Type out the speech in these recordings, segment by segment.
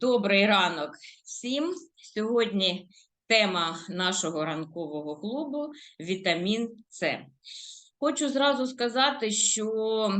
Добрий ранок всім. Сьогодні тема нашого ранкового клубу вітамін С. Хочу зразу сказати, що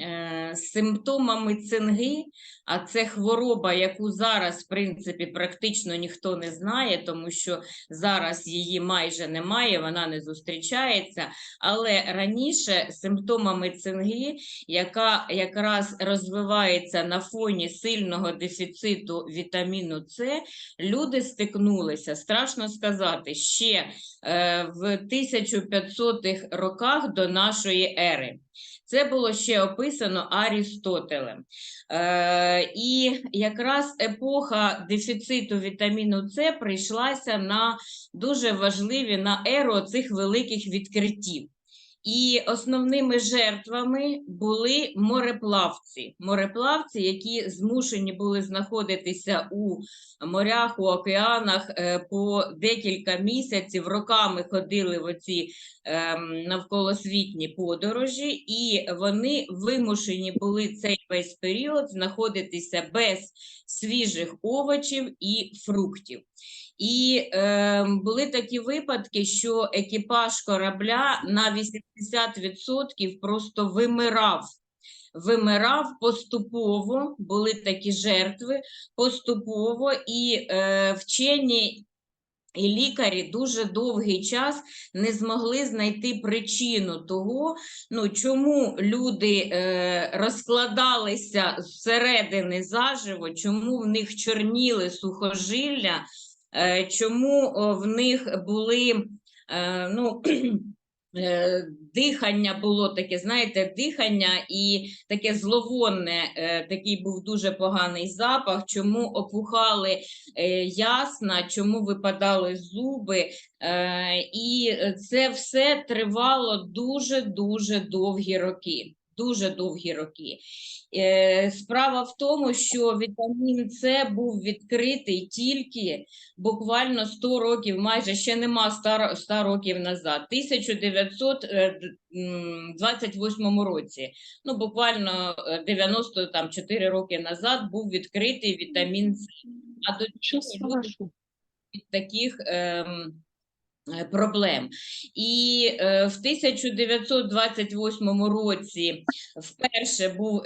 е, симптомами цинги, а це хвороба, яку зараз, в принципі, практично ніхто не знає, тому що зараз її майже немає, вона не зустрічається. Але раніше симптомами цинги, яка якраз розвивається на фоні сильного дефіциту вітаміну С, люди стикнулися, страшно сказати, ще е, в 1500-х роках до нашої ери. Це було ще описано Арістотелем. Е, і якраз епоха дефіциту вітаміну С прийшлася на дуже важливі на еру цих великих відкриттів. І основними жертвами були мореплавці. Мореплавці, які змушені були знаходитися у морях, у океанах е, по декілька місяців, роками ходили в оці ем, навколосвітні подорожі, і вони вимушені були цей весь період знаходитися без свіжих овочів і фруктів. І е, були такі випадки, що екіпаж корабля на 80% просто вимирав. Вимирав поступово, були такі жертви поступово, і е, вчені і лікарі дуже довгий час не змогли знайти причину того, ну чому люди е, розкладалися зсередини заживо, чому в них чорніли сухожилля, чому в них були е, ну, е, дихання було таке, знаєте, дихання і таке зловонне, е, такий був дуже поганий запах, чому опухали е, ясна, чому випадали зуби. Е, І це все тривало дуже-дуже довгі роки. Дуже довгі роки. Е, Справа в тому, що вітамін С був відкритий тільки буквально 100 років, майже ще нема 100, 100 років назад, 1928 році. Ну, буквально е, 94 роки назад був відкритий вітамін С. А до люди від таких ем, е, проблем. І е, в 1928 році вперше був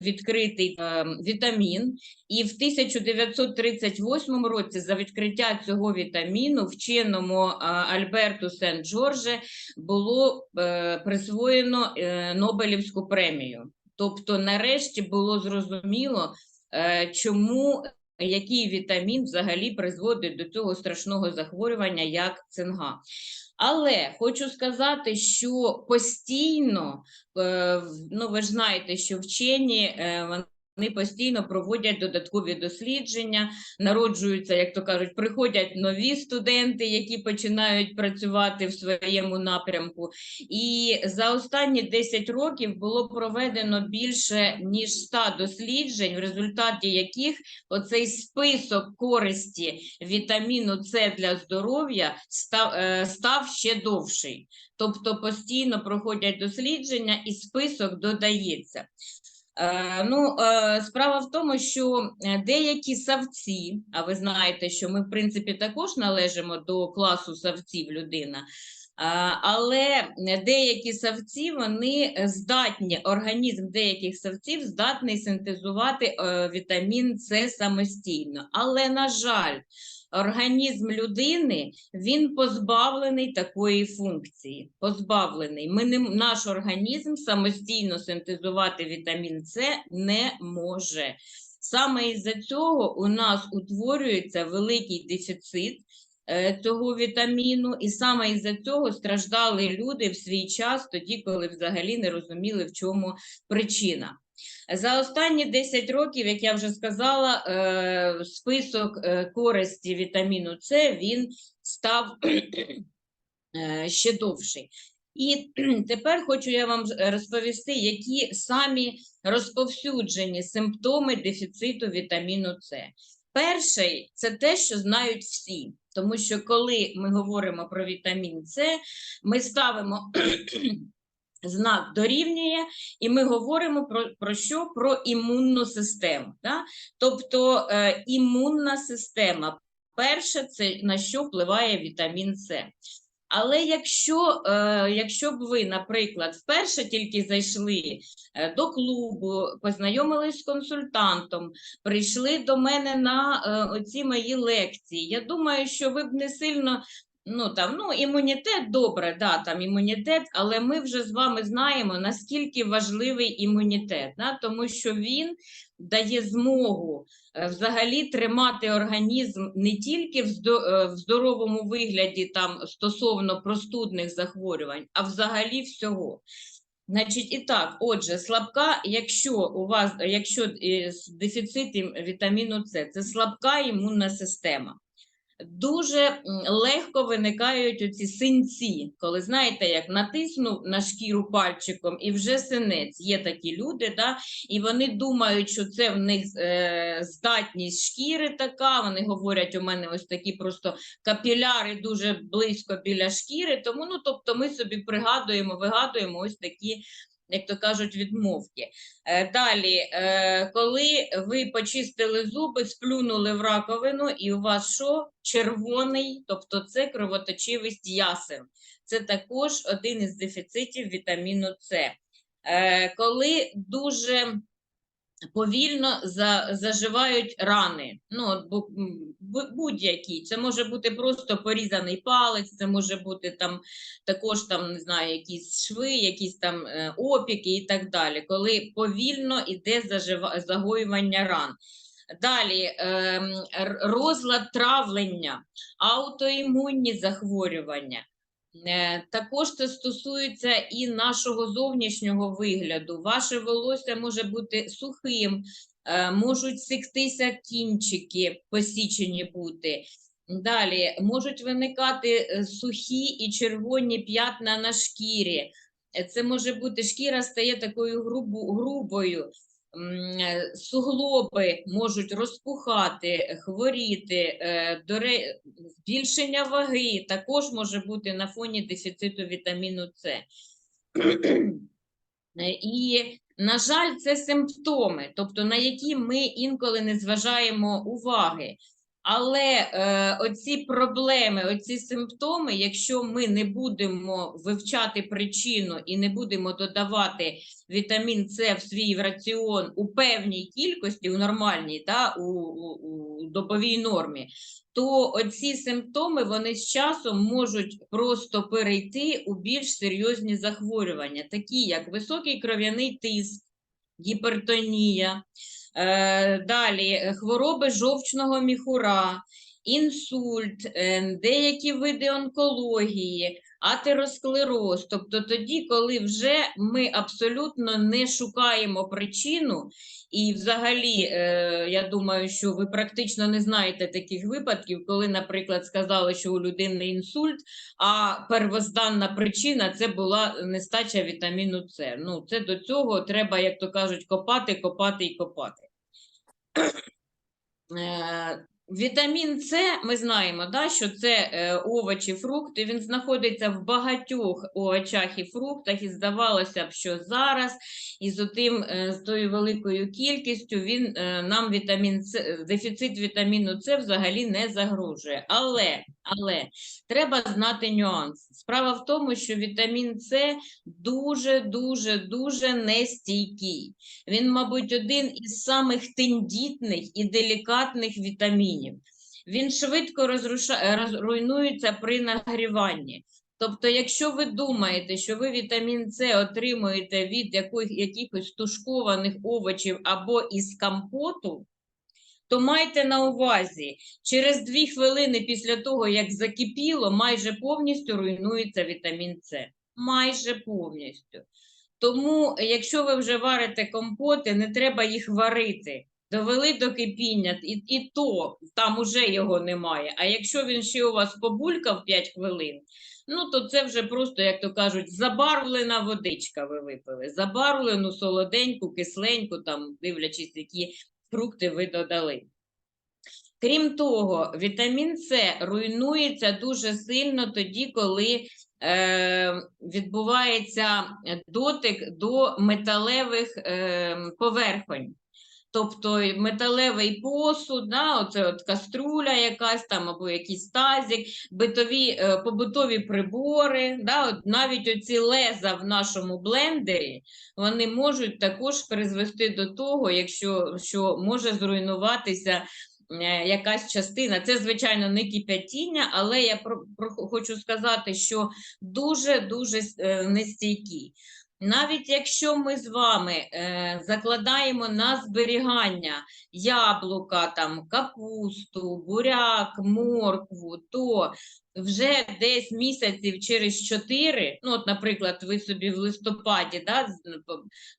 відкритий е, вітамін, і в 1938 році за відкриття цього вітаміну вченому е, Альберту Сен-Джорже було е, присвоєно е, Нобелівську премію. Тобто, нарешті було зрозуміло, е, чому який вітамін взагалі призводить до цього страшного захворювання, як цинга. Але хочу сказати, що постійно, е, ну ви ж знаєте, що вчені е, вони постійно проводять додаткові дослідження, народжуються, як то кажуть, приходять нові студенти, які починають працювати в своєму напрямку. І за останні 10 років було проведено більше ніж 100 досліджень, в результаті яких оцей список користі вітаміну С для здоров'я став, е, став ще довший. Тобто постійно проходять дослідження і список додається. Е, Ну, е, справа в тому, що е, деякі савці, а ви знаєте, що ми, в принципі, також належимо до класу савців людина. Але деякі савці вони здатні, організм деяких савців здатний синтезувати вітамін С самостійно. Але, на жаль, організм людини він позбавлений такої функції. Позбавлений. Ми не, наш організм самостійно синтезувати вітамін С не може. Саме із-за цього у нас утворюється великий дефіцит е, цього вітаміну, і саме із-за цього страждали люди в свій час, тоді, коли взагалі не розуміли, в чому причина. За останні 10 років, як я вже сказала, е, список е, користі вітаміну С він став е, ще довший. І тепер хочу я вам розповісти, які самі розповсюджені симптоми дефіциту вітаміну С. Перший це те, що знають всі, тому що коли ми говоримо про вітамін С, ми ставимо знак дорівнює, і ми говоримо про, про що? Про імунну систему. Да? Тобто е, імунна система. Перше, це на що впливає вітамін С. Але якщо, е, якщо б ви, наприклад, вперше тільки зайшли е, до клубу, познайомились з консультантом, прийшли до мене на е, оці мої лекції, я думаю, що ви б не сильно. Ну там ну імунітет добре, да, там імунітет, але ми вже з вами знаємо наскільки важливий імунітет, да, тому що він дає змогу е, взагалі тримати організм не тільки е, в здоровому вигляді там стосовно простудних захворювань, а взагалі всього. Значить, і так, отже, слабка, якщо у вас, якщо е, з дефіцитом вітаміну С, це слабка імунна система. Дуже легко виникають оці синці, коли знаєте, як натиснув на шкіру пальчиком і вже синець. Є такі люди, да, і вони думають, що це в них е, здатність шкіри така. Вони говорять, у мене ось такі просто капіляри дуже близько біля шкіри. Тому, ну тобто, ми собі пригадуємо, вигадуємо ось такі. Як то кажуть, відмовки. Е, Далі, е, коли ви почистили зуби, сплюнули в раковину, і у вас що? Червоний, тобто це кровоточивість ясен. Це також один із дефіцитів вітаміну С. Е, Коли дуже повільно за, заживають рани, ну, будь-які. Це може бути просто порізаний палець, це може бути там також там, не знаю, якісь шви, якісь там е, опіки і так далі, коли повільно йде зажива, загоювання ран. Далі ем, розлад травлення, аутоімунні захворювання. Е, Також це стосується і нашого зовнішнього вигляду. Ваше волосся може бути сухим, е, можуть сіктися кінчики, посічені бути. Далі можуть виникати е, сухі і червоні п'ятна на шкірі. Це може бути шкіра стає такою грубою. Е, Суглоби можуть розпухати, хворіти, е, збільшення ваги також може бути на фоні дефіциту вітаміну С. Е, І, на жаль, це симптоми, тобто на які ми інколи не зважаємо уваги. Але е, оці проблеми, оці симптоми, якщо ми не будемо вивчати причину і не будемо додавати вітамін С в свій раціон у певній кількості, у нормальній, та, у, у, у добовій нормі, то оці симптоми вони з часом можуть просто перейти у більш серйозні захворювання, такі як високий кров'яний тиск, гіпертонія, далі е, хвороби жовчного міхура, інсульт, е, деякі види онкології, атеросклероз. Тобто тоді, коли вже ми абсолютно не шукаємо причину, і взагалі, е, я думаю, що ви практично не знаєте таких випадків, коли, наприклад, сказали, що у людини інсульт, а первозданна причина це була нестача вітаміну С. Ну, це до цього треба, як то кажуть, копати, копати і копати. Е, Вітамін С, ми знаємо, да, що це е, овочі, фрукти. Він знаходиться в багатьох овочах і фруктах, і здавалося б, що зараз із отим, е, з тою великою кількістю він е, нам вітамін С, дефіцит вітаміну С взагалі не загрожує. Але, але треба знати нюанс. Справа в тому, що вітамін С дуже, дуже, дуже нестійкий. Він, мабуть, один із самих тендітних і делікатних вітамінів. Він швидко розруша... руйнується при нагріванні. Тобто, якщо ви думаєте, що ви вітамін С отримуєте від яких... якихось тушкованих овочів або із компоту, то майте на увазі, через дві хвилини після того, як закипіло, майже повністю руйнується вітамін С. Майже повністю. Тому, якщо ви вже варите компоти, не треба їх варити. Довели до кипіння, і, і то там уже його немає. А якщо він ще у вас побулькав 5 хвилин, ну то це вже просто, як то кажуть, забарвлена водичка ви випили. Забарвлену, солоденьку, кисленьку, там, дивлячись, які фрукти ви додали. Крім того, вітамін С руйнується дуже сильно тоді, коли е, відбувається дотик до металевих е, поверхонь. Тобто металевий посуд, да, оце от каструля якась там, або якийсь тазик, битові, е, побутові прибори, да, от навіть оці леза в нашому блендері, вони можуть також призвести до того, якщо що може зруйнуватися е, якась частина. Це, звичайно, не кипятіння, але я про, про, хочу сказати, що дуже-дуже е, нестійкі. Навіть якщо ми з вами е, закладаємо на зберігання яблука, там, капусту, буряк, моркву, то вже десь місяців через 4, ну, от, наприклад, ви собі в листопаді, да,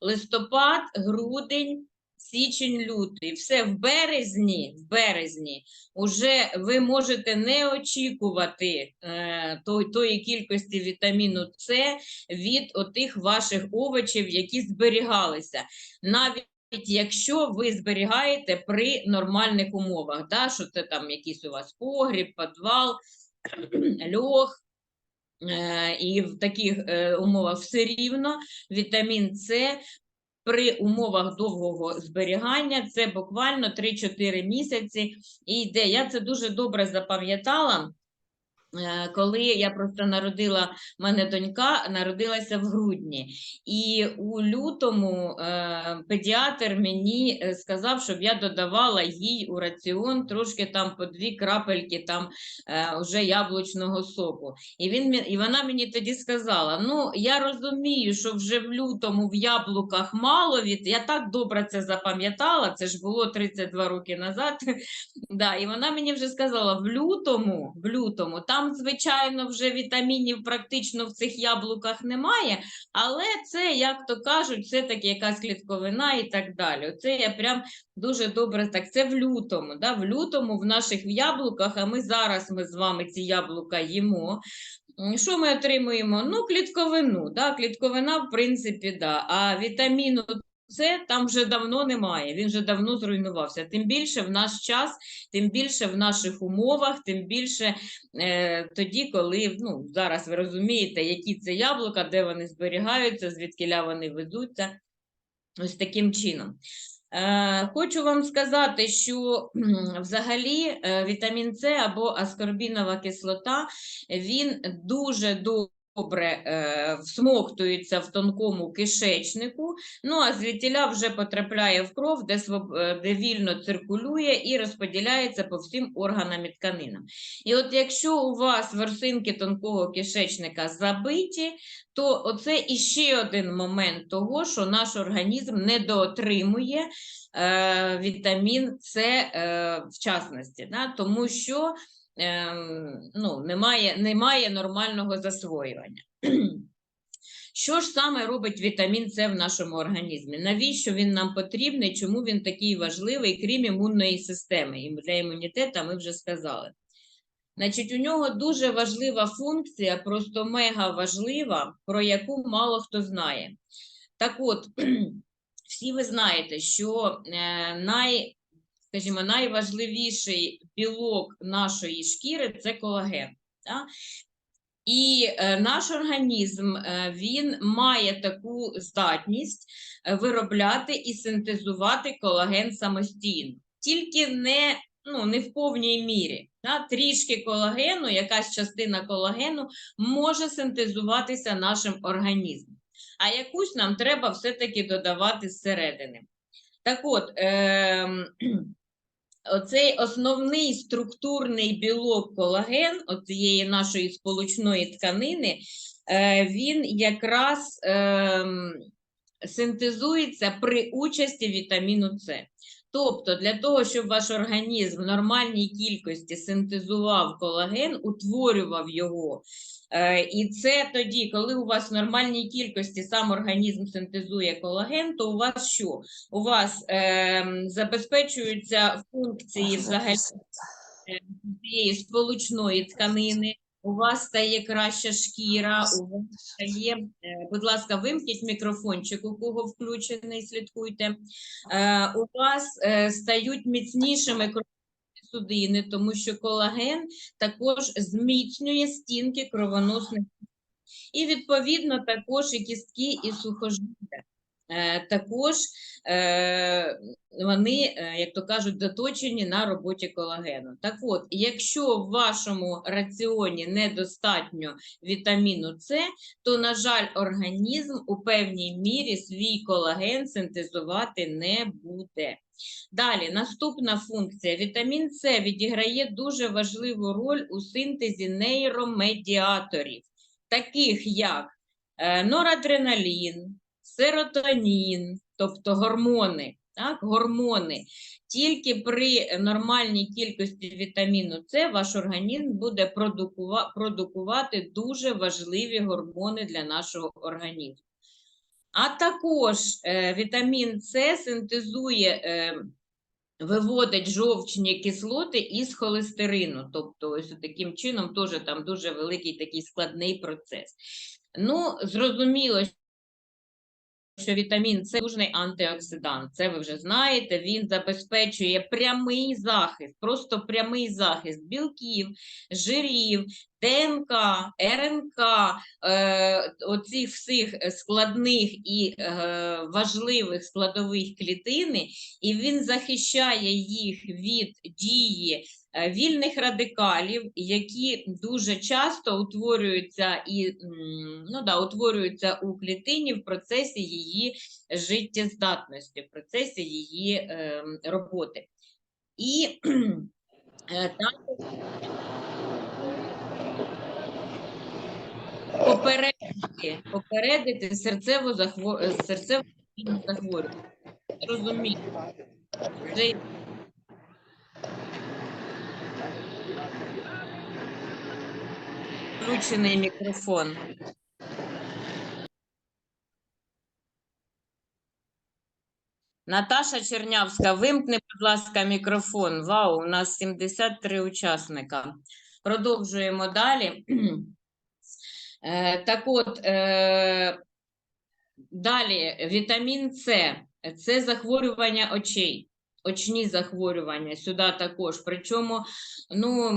листопад, грудень, січень, лютий, все в березні, в березні уже ви можете не очікувати е, той, тої кількості вітаміну С від отих ваших овочів, які зберігалися. Навіть якщо ви зберігаєте при нормальних умовах, да, що це там якийсь у вас погріб, підвал, льох. е, І в таких е, умовах все рівно вітамін С при умовах довгого зберігання це буквально 3-4 місяці і йде. Я це дуже добре запам'ятала. Е, Коли я просто народила, мене донька народилася в грудні, і у лютому е, педіатр мені е, сказав, щоб я додавала їй у раціон трошки там по дві крапельки там вже яблучного соку. І він і вона мені тоді сказала: Ну, я розумію, що вже в лютому в яблуках мало від. Я так добре це запам'ятала. Це ж було 32 роки назад. Да, і вона мені вже сказала: в лютому, в лютому, там, звичайно, вже вітамінів практично в цих яблуках немає, але це, як то кажуть, все таки якась клітковина і так далі. Це я прям дуже добре так. Це в лютому. Да? В лютому в наших яблуках, а ми зараз ми з вами ці яблука їмо. Що ми отримуємо? Ну, клітковину. Да? Клітковина, в принципі, да. А вітаміну С там вже давно немає, він вже давно зруйнувався. Тим більше в наш час, тим більше в наших умовах, тим більше е, тоді, коли ну, зараз ви розумієте, які це яблука, де вони зберігаються, звідкиля вони везуться. Ось таким чином. Е, Хочу вам сказати, що взагалі е, вітамін С або аскорбінова кислота, він дуже добре е, всмоктується в тонкому кишечнику, ну а звідтіля вже потрапляє в кров, де, е, де вільно циркулює і розподіляється по всім органам і тканинам. І от якщо у вас ворсинки тонкого кишечника забиті, то оце іще один момент того, що наш організм недоотримує е, вітамін С е, в частності, да? тому що ну, немає, немає нормального засвоювання. Що ж саме робить вітамін С в нашому організмі? Навіщо він нам потрібний? Чому він такий важливий, крім імунної системи? Для імунітету ми вже сказали. Значить, у нього дуже важлива функція, просто мега важлива, про яку мало хто знає. Так от, всі ви знаєте, що е, най, скажімо, найважливіший білок нашої шкіри це колаген. Да? І е, наш організм е, він має таку здатність е, виробляти і синтезувати колаген самостійно, тільки не, ну, не в повній мірі. Да? Трішки колагену, якась частина колагену може синтезуватися нашим організмом, а якусь нам треба все-таки додавати зсередини. Так от, ем, оцей основний структурний білок колаген, оцієї нашої сполучної тканини, е, він якраз ем, синтезується при участі вітаміну С. Тобто, для того, щоб ваш організм в нормальній кількості синтезував колаген, утворював його. Е, І це тоді, коли у вас в нормальній кількості сам організм синтезує колаген, то у вас що? У вас ем, забезпечуються функції взагалі е, цієї сполучної тканини, у вас стає краща шкіра, у вас стає, е, будь ласка, вимкніть мікрофончик, у кого включений, слідкуйте. Е, У вас е, стають міцнішими судини, тому що колаген також зміцнює стінки кровоносних і відповідно також і кістки, і сухожилля. Е, Також е, вони, е, як то кажуть, доточені на роботі колагену. Так от, якщо в вашому раціоні недостатньо вітаміну С, то, на жаль, організм у певній мірі свій колаген синтезувати не буде. Далі, наступна функція. Вітамін С відіграє дуже важливу роль у синтезі нейромедіаторів, таких як норадреналін, серотонін, тобто гормони. Так, гормони. Тільки при нормальній кількості вітаміну С ваш організм буде продукува- продукувати дуже важливі гормони для нашого організму. А також е, вітамін С синтезує, е, виводить жовчні кислоти із холестерину. Тобто, ось таким чином теж там дуже великий такий складний процес. Ну, зрозуміло, що вітамін С дуже антиоксидант. Це ви вже знаєте. Він забезпечує прямий захист, просто прямий захист білків, жирів, ДНК, РНК, е, оцих всіх складних і е, важливих складових клітини, і він захищає їх від дії вільних радикалів, які дуже часто утворюються і ну, да, утворюються у клітині в процесі її життєздатності, в процесі її е, роботи. І е, попередити, попередити серцево захворювання, серцево захворювання. Розумію. Включений мікрофон. Наташа Чернявська, вимкни, будь ласка, мікрофон. Вау, у нас 73 учасника. Продовжуємо далі. Е, Так от, е, далі вітамін С це захворювання очей, очні захворювання сюди також. Причому ну,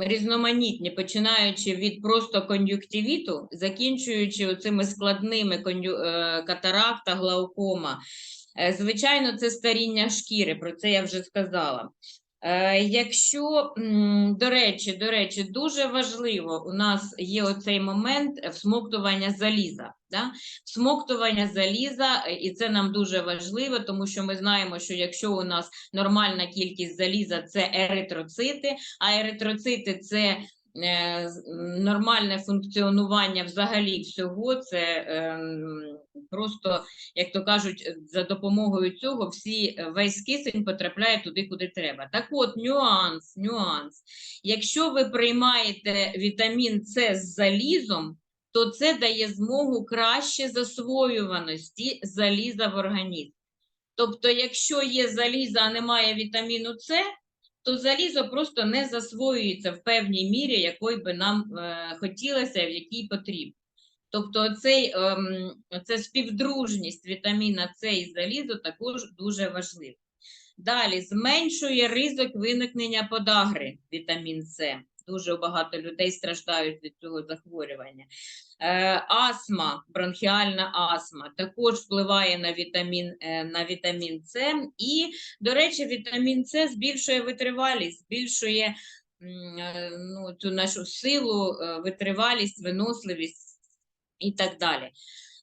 різноманітні, починаючи від просто кон'юктивіту, закінчуючи цими складними кон'ю- е, катаракта, глаукома. Е, Звичайно, це старіння шкіри, про це я вже сказала. Е, Якщо, до речі, до речі, дуже важливо, у нас є оцей момент всмоктування заліза. Да? Всмоктування заліза, е, і це нам дуже важливо, тому що ми знаємо, що якщо у нас нормальна кількість заліза це еритроцити, а еритроцити це нормальне функціонування взагалі всього, це ем, просто як то кажуть, е, за допомогою цього всі е, весь кисень потрапляє туди, куди треба. Так от, нюанс, нюанс. Якщо ви приймаєте вітамін С з залізом, то це дає змогу краще засвоюваності заліза в організм. Тобто, якщо є заліза, а немає вітаміну С, то залізо просто не засвоюється в певній мірі, якої би нам е, хотілося, в якій потрібно. Тобто цей, ем, це співдружність вітаміна С і залізу також дуже важлива. Далі зменшує ризик виникнення подагри вітамін С. Дуже багато людей страждають від цього захворювання. Е, астма, бронхіальна астма також впливає на вітамін, е, на вітамін С. І, до речі, вітамін С збільшує витривалість, збільшує е, ну, цю нашу силу, витривалість, виносливість і так далі.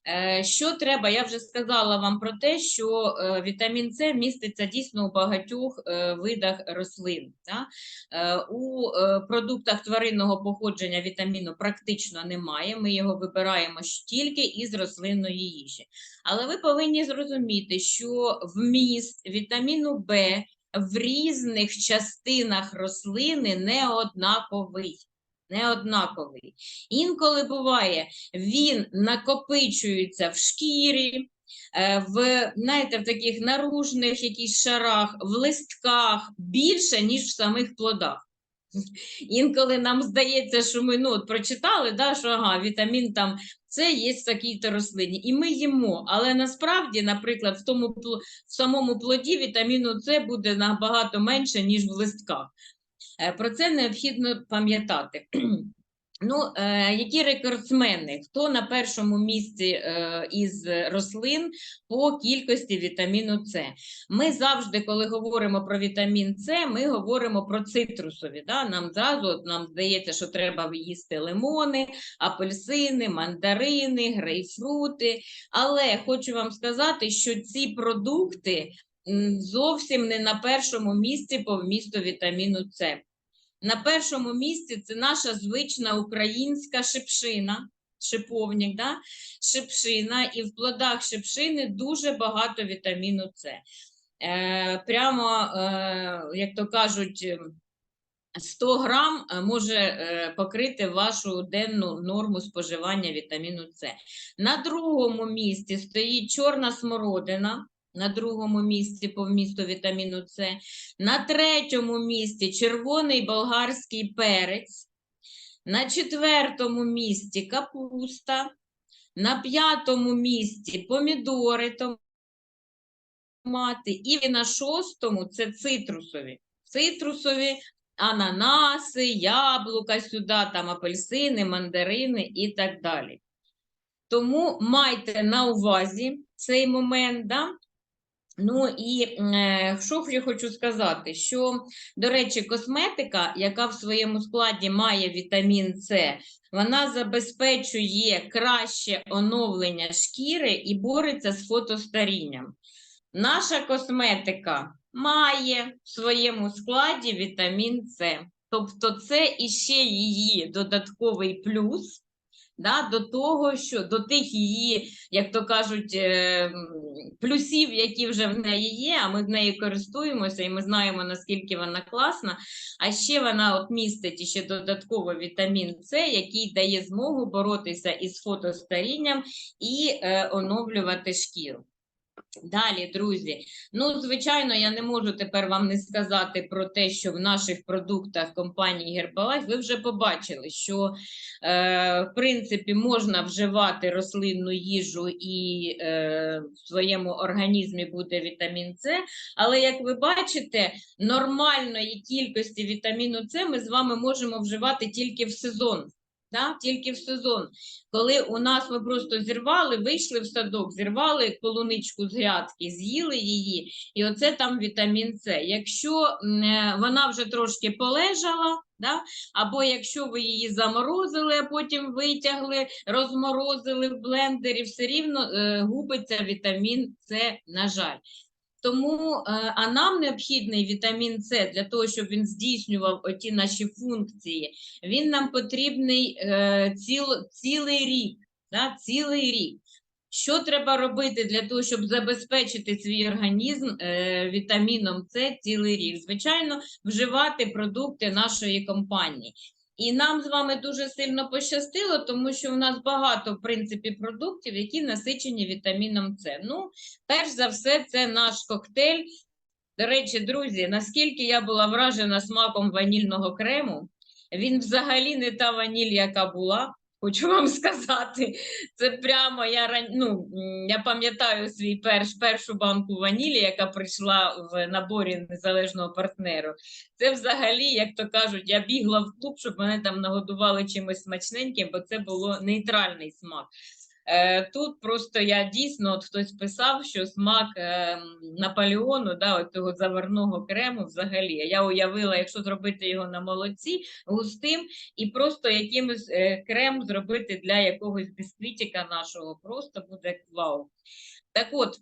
Е, Що треба? Я вже сказала вам про те, що е, вітамін С міститься дійсно у багатьох е, видах рослин. У продуктах тваринного походження вітаміну практично немає. Ми його вибираємо тільки із рослинної їжі. Але ви повинні зрозуміти, що вміст вітаміну В в різних частинах рослини не однаковий. Не однаковий. Інколи буває, він накопичується в шкірі, е, в, знаєте, в таких наружних якісь шарах, в листках більше, ніж в самих плодах. Інколи нам здається, що ми ну, от прочитали, да, що ага, вітамін там це є в такій-то рослині. І ми їмо. Але насправді, наприклад, в тому в самому плоді вітаміну С буде набагато менше, ніж в листках. Е, Про це необхідно пам'ятати. Ну, е, які рекордсмени? Хто на першому місці е, із рослин по кількості вітаміну С? Ми завжди, коли говоримо про вітамін С, ми говоримо про цитрусові. Да? Нам зразу нам здається, що треба їсти лимони, апельсини, мандарини, грейпфрути. Але хочу вам сказати, що ці продукти зовсім не на першому місці по вмісту вітаміну С. На першому місці це наша звична українська шипшина, шиповник, да? шипшина, і в плодах шипшини дуже багато вітаміну С. Е, прямо, е, як то кажуть, ем, 100 грам е, може е, покрити вашу денну норму споживання вітаміну С. На другому місці стоїть чорна смородина. На другому місці по вмісту вітаміну С. На третьому місці червоний болгарський перець. На четвертому місці капуста. На п'ятому місці помідори, томати. І на шостому це цитрусові. Цитрусові ананаси, яблука сюди, там апельсини, мандарини і так далі. Тому майте на увазі цей момент. Да? Ну і е, що я хочу сказати, що, до речі, косметика, яка в своєму складі має вітамін С, вона забезпечує краще оновлення шкіри і бореться з фотостарінням. Наша косметика має в своєму складі вітамін С. Тобто це іще її додатковий плюс да, до того, що до тих її, як то кажуть, е, плюсів, які вже в неї є, а ми в неї користуємося, і ми знаємо, наскільки вона класна. А ще вона от містить ще додатково вітамін С, який дає змогу боротися із фотостарінням і е, оновлювати шкіру. Далі, друзі, ну, звичайно, я не можу тепер вам не сказати про те, що в наших продуктах компанії Herbalife ви вже побачили, що е, в принципі можна вживати рослинну їжу і е, в своєму організмі буде вітамін С, але як ви бачите, нормальної кількості вітаміну С ми з вами можемо вживати тільки в сезон. Да? Тільки в сезон коли у нас ми просто зірвали, вийшли в садок, зірвали полуничку з грядки, з'їли її, і оце там вітамін С. Якщо е, вона вже трошки полежала, да? або якщо ви її заморозили, а потім витягли, розморозили в блендері, все рівно е, губиться вітамін С, на жаль. Тому, е, а нам необхідний вітамін С для того, щоб він здійснював оті наші функції, він нам потрібний е, ціл, цілий рік. Да? Цілий рік. Що треба робити для того, щоб забезпечити свій організм е, вітаміном С цілий рік? Звичайно, вживати продукти нашої компанії. І нам з вами дуже сильно пощастило, тому що у нас багато, в принципі, продуктів, які насичені вітаміном С. Ну, перш за все, це наш коктейль. До речі, друзі, наскільки я була вражена смаком ванільного крему, він взагалі не та ваніль, яка була. Хочу вам сказати, це прямо я ну, я пам'ятаю свій перш, першу банку ванілі, яка прийшла в наборі незалежного партнеру. Це взагалі, як то кажуть, я бігла в клуб, щоб мене там нагодували чимось смачненьким, бо це було нейтральний смак. Е, тут просто я дійсно, от хтось писав, що смак е, Наполеону, да, от того заварного крему взагалі. Я уявила, якщо зробити його на молоці густим і просто якимось е, крем зробити для якогось бісквітика нашого, просто буде вау. Так от,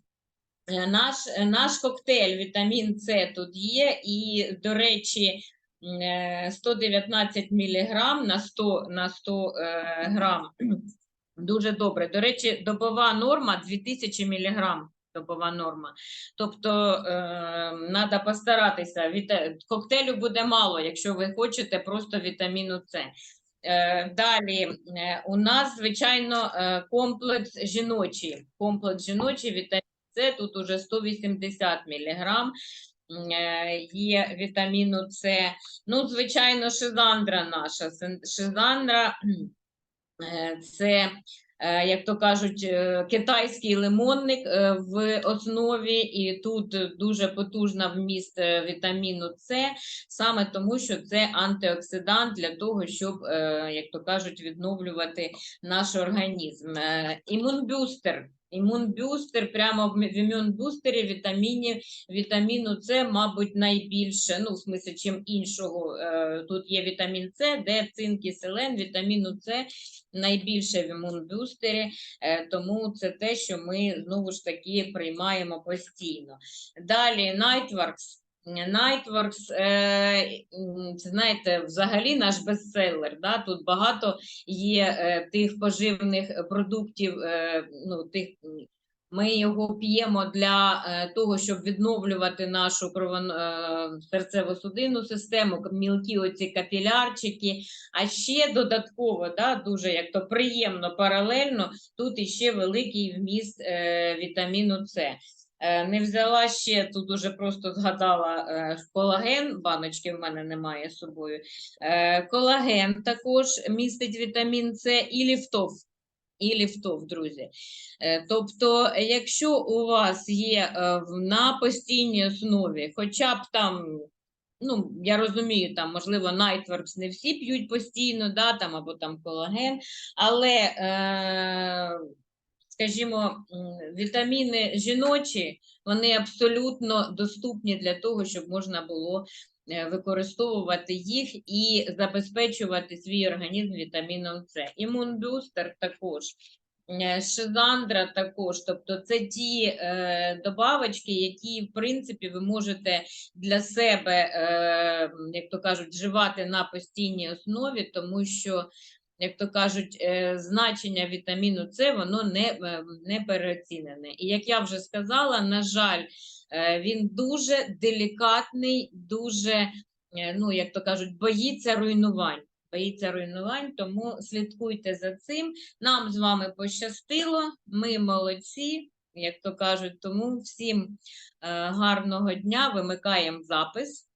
наш, наш коктейль вітамін С тут є, і, до речі, е, 119 мг на 100, на 100 е, грам. Дуже добре. До речі, добова норма 2000 мг. Добова норма. Тобто треба постаратися. Віта... Коктейлю буде мало, якщо ви хочете просто вітаміну С. Е, Далі е, у нас, звичайно, е, комплекс жіночий. Комплекс жіночий вітамін С, тут уже 180 мг. Є вітаміну С. Ну, звичайно, шизандра наша. Шизандра е, це е, як то кажуть, е, китайський лимонник е, в основі, і тут е, дуже потужна вміст е, вітаміну С, саме тому, що це антиоксидант для того, щоб, е, як то кажуть, відновлювати наш організм. Е, Імунбюстер. Імунбюстер, прямо в імунбюстері вітамінів, вітаміну С, мабуть, найбільше, ну, в смислі, чим іншого. Е, Тут є вітамін С, Д, цинк і селен, вітаміну С найбільше в імунбюстері, е, тому це те, що ми знову ж таки приймаємо постійно. Далі Nightworks. Nightworks, е, знаєте, взагалі наш бестселер. Да? Тут багато є е, тих поживних продуктів, е, ну, тих, ми його п'ємо для того, щоб відновлювати нашу серцево-судинну систему, мілкі оці капілярчики. А ще додатково, да, дуже як то приємно паралельно, тут іще великий вміст вітаміну С. Е, Не взяла ще, тут уже просто згадала е, колаген, баночки в мене немає з собою. Е, Колаген також містить вітамін С і ліфтов. І ліфтов, друзі. Тобто, якщо у вас є на постійній основі, хоча б там, ну, я розумію, там, можливо, Nightworks не всі п'ють постійно, да, там, або там колаген, але, е, скажімо, вітаміни жіночі, вони абсолютно доступні для того, щоб можна було е, використовувати їх і забезпечувати свій організм вітаміном С. Імунбюстер також. е, Шизандра також, тобто це ті е, добавочки, які, в принципі, ви можете для себе, е, як то кажуть, вживати на постійній основі, тому що, як то кажуть, е, значення вітаміну С воно не, е, не переоцінене. І як я вже сказала, на жаль, е, він дуже делікатний, дуже, ну, як то кажуть, боїться руйнувань. Боїться руйнувань, тому слідкуйте за цим. Нам з вами пощастило, ми молодці, як то кажуть, тому всім гарного дня, вимикаємо запис.